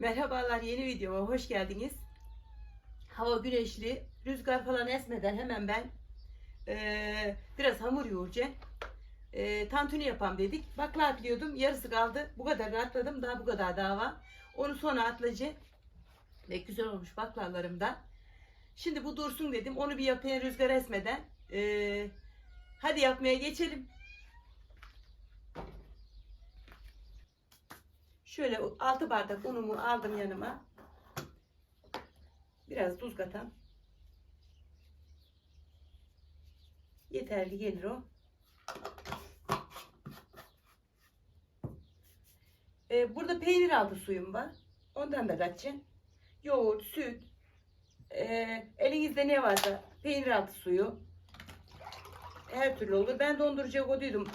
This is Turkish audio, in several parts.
Merhabalar yeni videoma hoş geldiniz. Hava güneşli, rüzgar falan esmeden hemen ben eee, biraz hamur yoğuracağım. Eee tantuni yapam dedik. Bakla atlıyordum, yarısı kaldı. Bu kadar atladım, daha bu kadar daha var. Onu sonra atlayacağım. Ve güzel olmuş baklalarım da. Şimdi bu dursun dedim. Onu bir yapayım rüzgar esmeden. Eee, hadi yapmaya geçelim. Şöyle 6 bardak unumu aldım yanıma. Biraz tuz katam. Yeterli gelir o. Ee, burada peynir altı suyum var. Ondan da katacağım. Yoğurt, süt. ee, elinizde ne varsa peynir altı suyu. Her türlü olur. Ben dondurucuya koyduydum.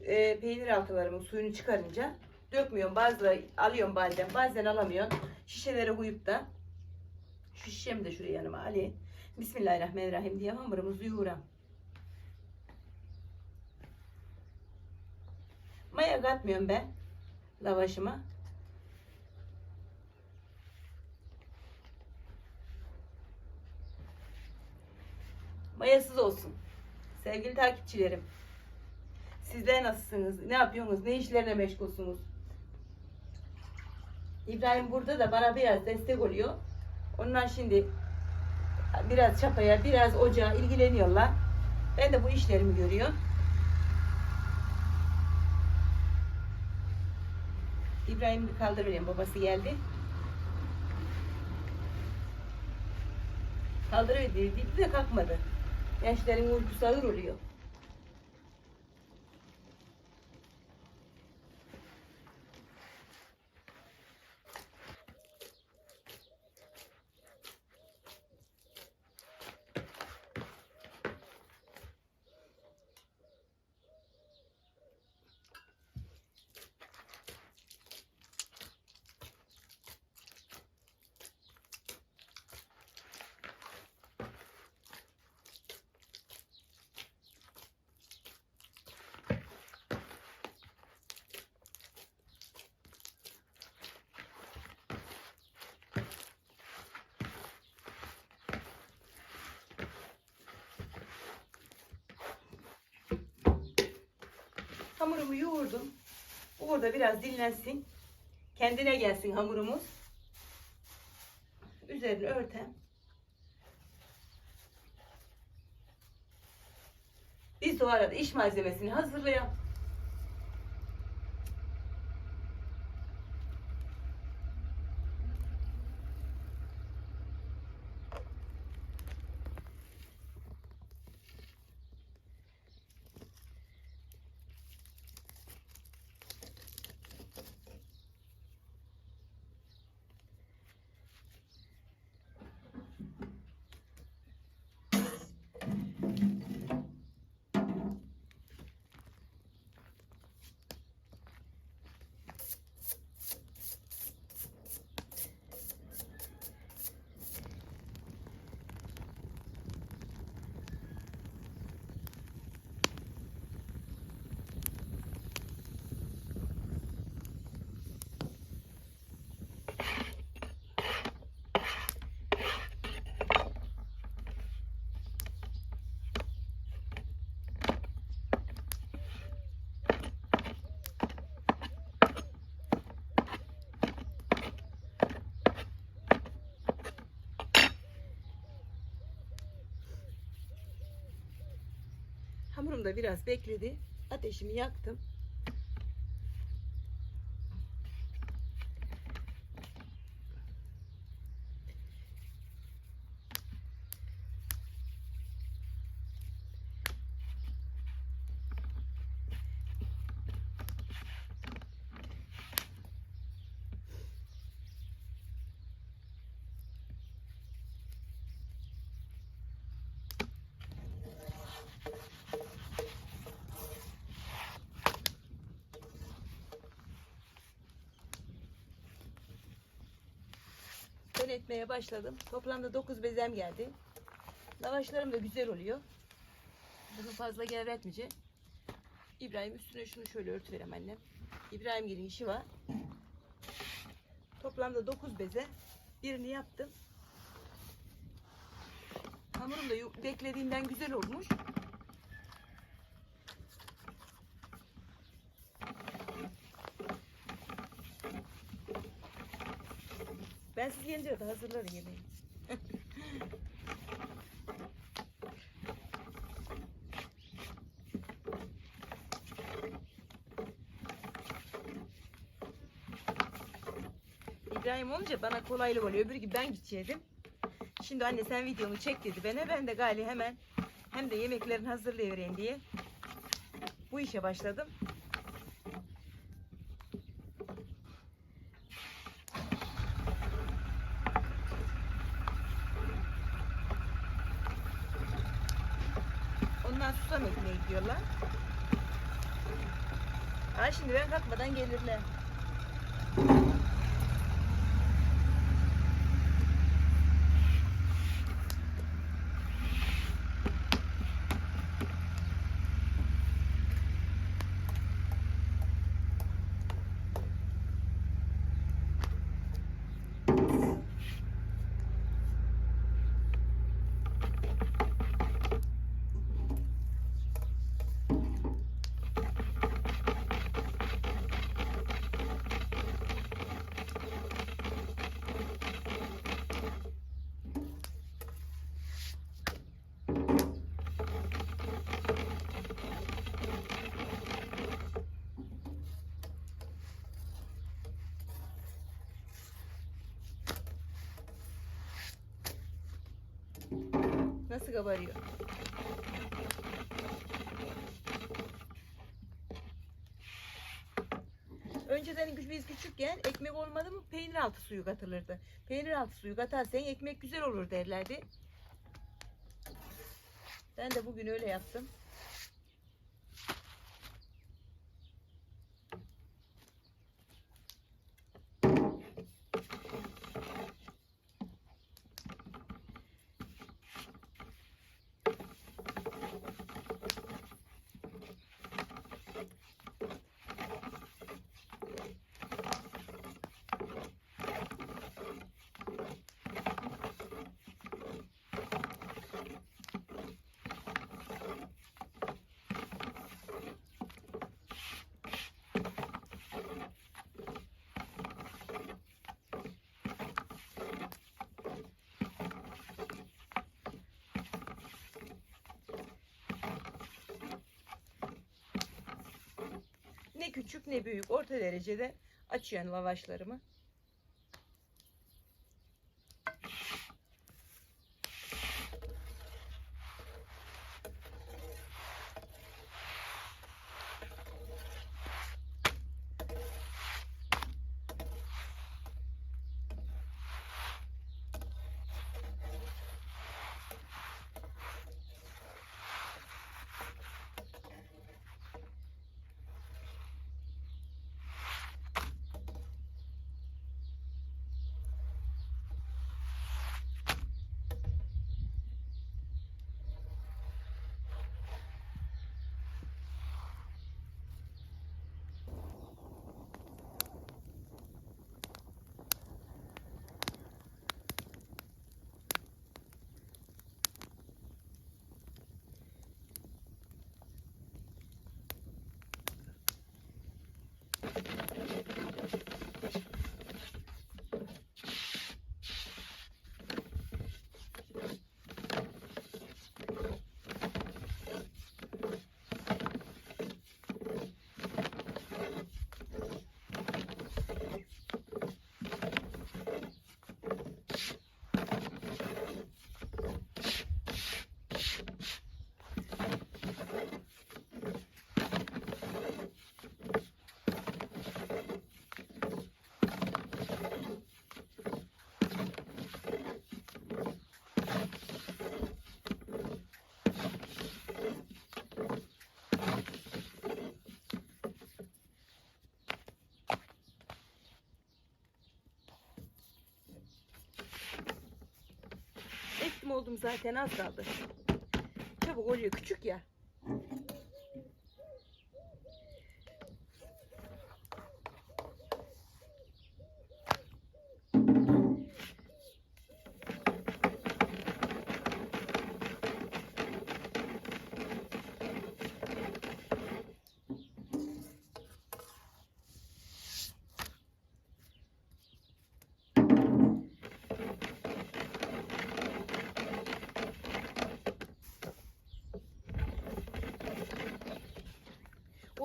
ee, peynir altılarımın suyunu çıkarınca dökmüyorum. Bazıları alıyorum bazen. Bazen alamıyorum. Şişelere koyup da şu şişemi de şuraya yanıma alayım. Bismillahirrahmanirrahim diye hamurumuzu yoğuram. Maya katmıyorum ben lavaşıma. Mayasız olsun. Sevgili takipçilerim. Sizler nasılsınız? Ne yapıyorsunuz? Ne işlerle meşgulsünüz? İbrahim burada da bana biraz destek oluyor. Onlar şimdi biraz çapaya, biraz ocağa ilgileniyorlar. Ben de bu işlerimi görüyorum. İbrahim bir kaldırayım. Babası geldi. Kaldırıyor dedi de kalkmadı. Gençlerin uykusu ağır oluyor. Hamurumu yoğurdum. Bu burada biraz dinlensin. Kendine gelsin hamurumuz. Üzerini örtem. Biz o arada iş malzemesini hazırlayalım. Hamurum da biraz bekledi. Ateşimi yaktım. Etmeye başladım. Toplamda 9 bezem geldi. Lavaşlarım da güzel oluyor. Bunu fazla gevretmeyeceğim. İbrahim üstüne şunu şöyle örtüverem annem. İbrahim gelin işi var. Top Toplamda 9 beze. Birini yaptım. Hamurum da beklediğimden güzel olmuş. Ben siz gelince de hazırlarım yemeği. İbrahim olunca bana kolaylık oluyor. Öbür gibi ben gidecektim. Şimdi anne sen videomu çek dedi bana. Ben de gali hemen hem de yemeklerini hazırlayıvereyim diye bu işe başladım. Ekmeği gidiyorlar. Ha şimdi ben kalkmadan gelirler. Nasıl kabarıyor? Önceden biz küçükken ekmek olmadı mı peynir altı suyu katılırdı. Peynir altı suyu katarsan ekmek güzel olur derlerdi. Ben de bugün öyle yaptım. Ne küçük ne büyük orta derecede açıyorum lavaşlarımı. Oldum zaten az kaldı. Çabuk oluyor küçük ya.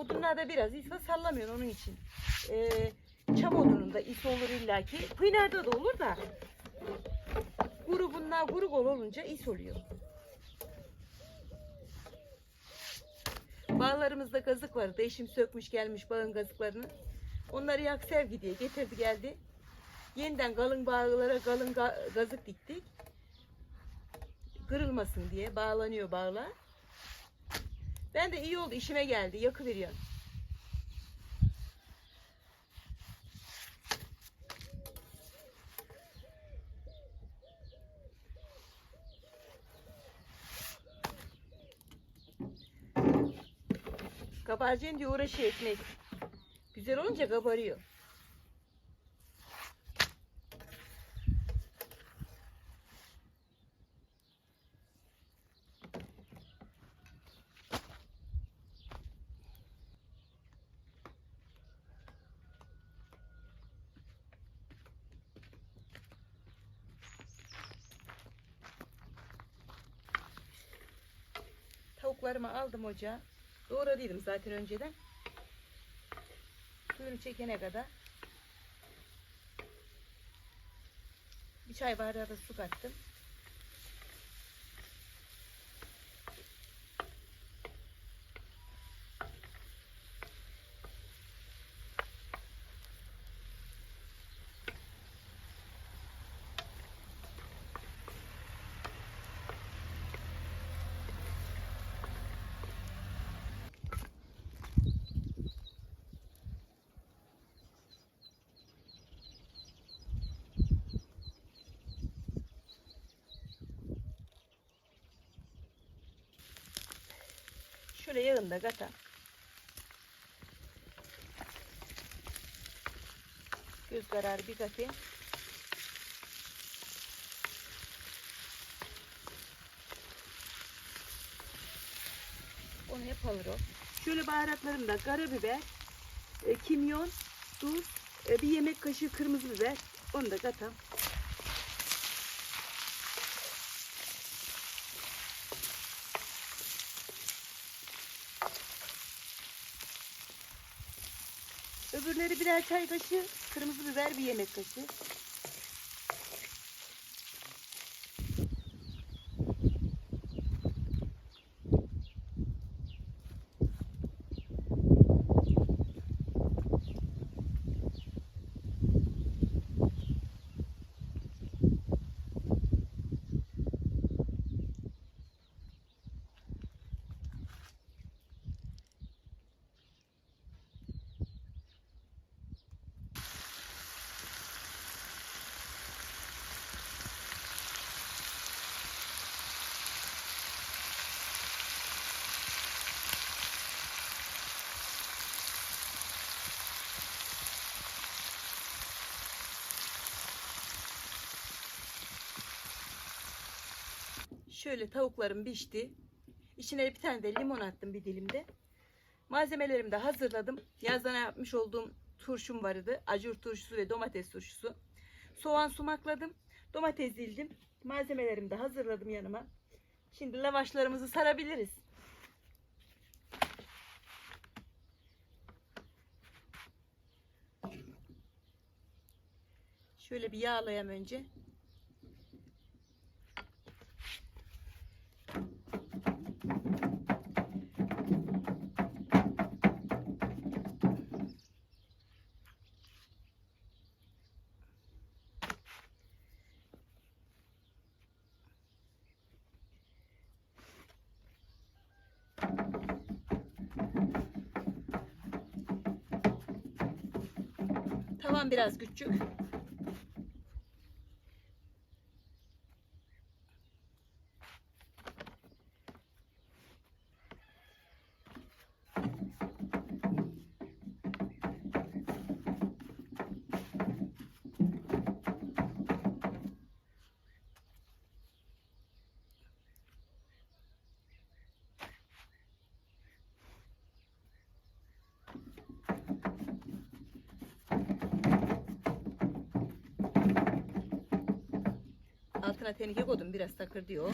Odunlarda biraz is var sallamıyor onun için. Ee, çam odununda is olur illaki. Pınarda da olur da. Kuru bunlar olunca is oluyor. Bağlarımızda gazık vardı. Eşim sökmüş gelmiş bağın gazıklarını. Onları yak sevgi diye getirdi geldi. Yeniden kalın bağlara kalın ga- gazık diktik. Kırılmasın diye bağlanıyor bağlar. Ben de iyi oldu işime geldi yakıveriyor. Kabarcın diye uğraşıyor ekmek. Güzel olunca kabarıyor. Tavuklarımı aldım ocağa. Doğradıydım zaten önceden. Suyunu çekene kadar. Bir çay bardağı da su kattım. Şöyle yağını da katam. Göz kararı bir katayım. Onu hep alır o. Şöyle baharatlarım da karabiber, e, kimyon, tuz, e, bir yemek kaşığı kırmızı biber. Onu da katam. Öbürleri birer çay kaşığı, kırmızı biber bir yemek kaşığı. Şöyle tavuklarım pişti. İçine bir tane de limon attım bir dilimde. Malzemelerimi de hazırladım. Yazdan yapmış olduğum turşum vardı. Acur turşusu ve domates turşusu. Soğan sumakladım. Domates dildim. Malzemelerimi de hazırladım yanıma. Şimdi lavaşlarımızı sarabiliriz. Şöyle bir yağlayayım önce. Tavan biraz küçük. Altına tenike koydum biraz takır diyor.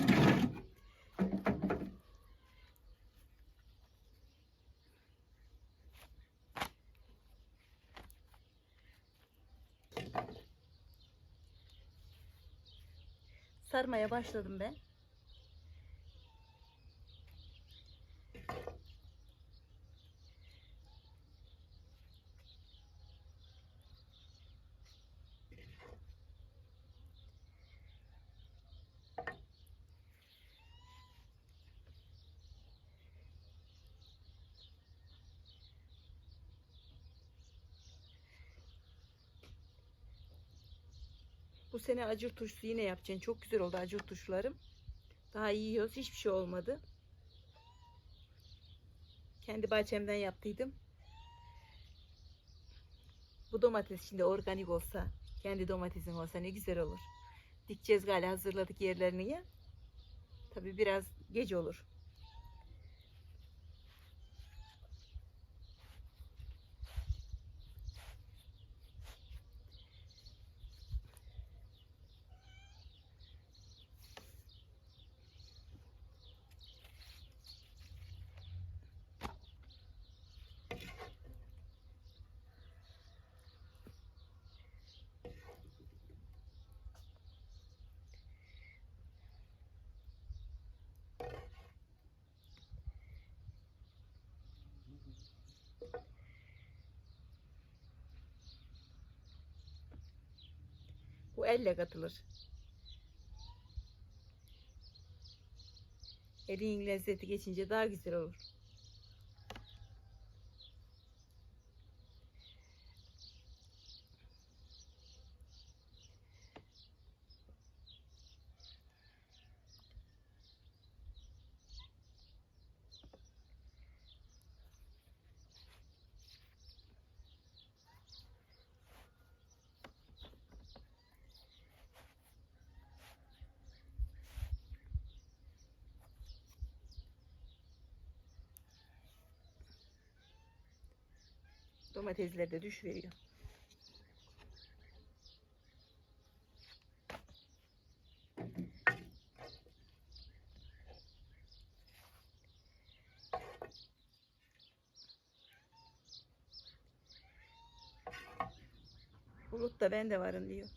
Sarmaya başladım ben. Bu sene acur turşusu yine yapacaksın. Çok güzel oldu acur turşularım. Daha yiyoruz. Hiçbir şey olmadı. Kendi bahçemden yaptıydım. Bu domates şimdi organik olsa, kendi domatesin olsa ne güzel olur. Dikeceğiz galiba hazırladık yerlerini ya. Tabi biraz geç olur. Bu elle katılır. Elin lezzeti geçince daha güzel olur. Domatesler de düşüveriyor. Bulut da ben de varım diyor.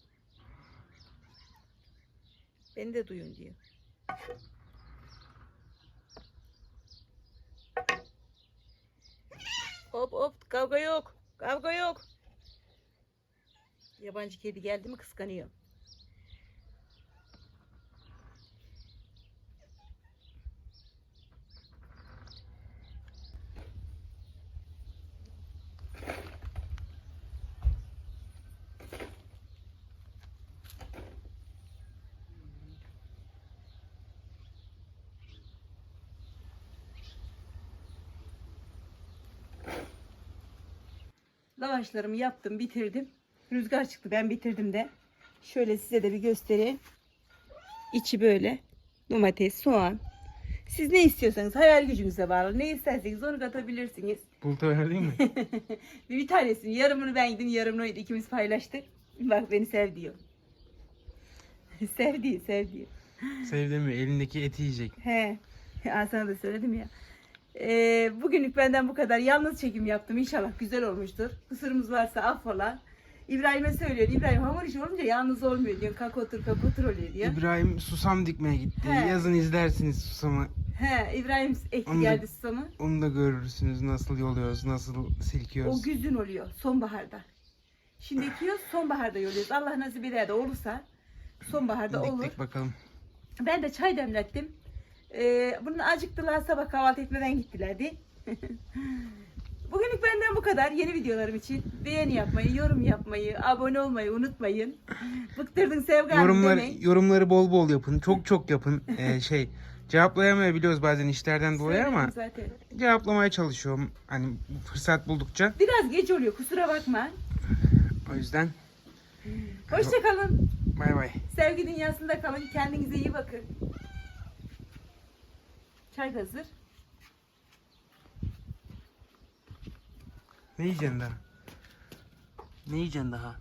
Beni de duyun diyor. Yabancı kedi geldi mi kıskanıyor. Lavaşlarımı yaptım, bitirdim. Rüzgar çıktı, ben bitirdim de. Şöyle size de bir göstereyim. İçi böyle. Domates, soğan. Siz ne istiyorsanız hayal gücünüze bağlı. Ne isterseniz onu katabilirsiniz. Bulta verdin mi? bir tanesini yarımını ben yedim, yarımını o yedi. İkimiz paylaştık. Bak beni sev diyor. sev diyor, sev diyor. Sevdi mi? Elindeki eti yiyecek. He. Aa, sana da söyledim ya. Ee, bugünlük benden bu kadar. Yalnız çekim yaptım. İnşallah güzel olmuştur. Kusurumuz varsa affola. İbrahim'e söylüyor. İbrahim hamur işi olunca yalnız olmuyor diyor. Kalk otur kalk otur oluyor diyor. İbrahim susam dikmeye gitti. He. Yazın izlersiniz susamı. He İbrahim ekti Onu da- geldi susamı. Onu da görürsünüz. Nasıl yoluyoruz, nasıl silkiyoruz. O güzün oluyor sonbaharda. Şimdi ekiyoruz sonbaharda yoluyoruz. Allah nasip eder de olursa sonbaharda olur. dik bakalım. Ben de çay demlettim. Ee, bunun acıktılar sabah kahvaltı etmeden gittilerdi. Bugünlük benden bu kadar. Yeni videolarım için beğeni yapmayı, yorum yapmayı, abone olmayı unutmayın. Bıktırdın Sevgi Hanım Yorumları, demeyin. yorumları bol bol yapın. Çok çok yapın. Ee, şey cevaplayamayabiliyoruz bazen işlerden dolayı ama zaten. cevaplamaya çalışıyorum. Hani fırsat buldukça. Biraz geç oluyor kusura bakma. O yüzden Hoşçakalın. bay bay. Sevgi dünyasında kalın. Kendinize iyi bakın. Çay hazır. Ne yiyeceksin daha? Ne yiyeceksin daha?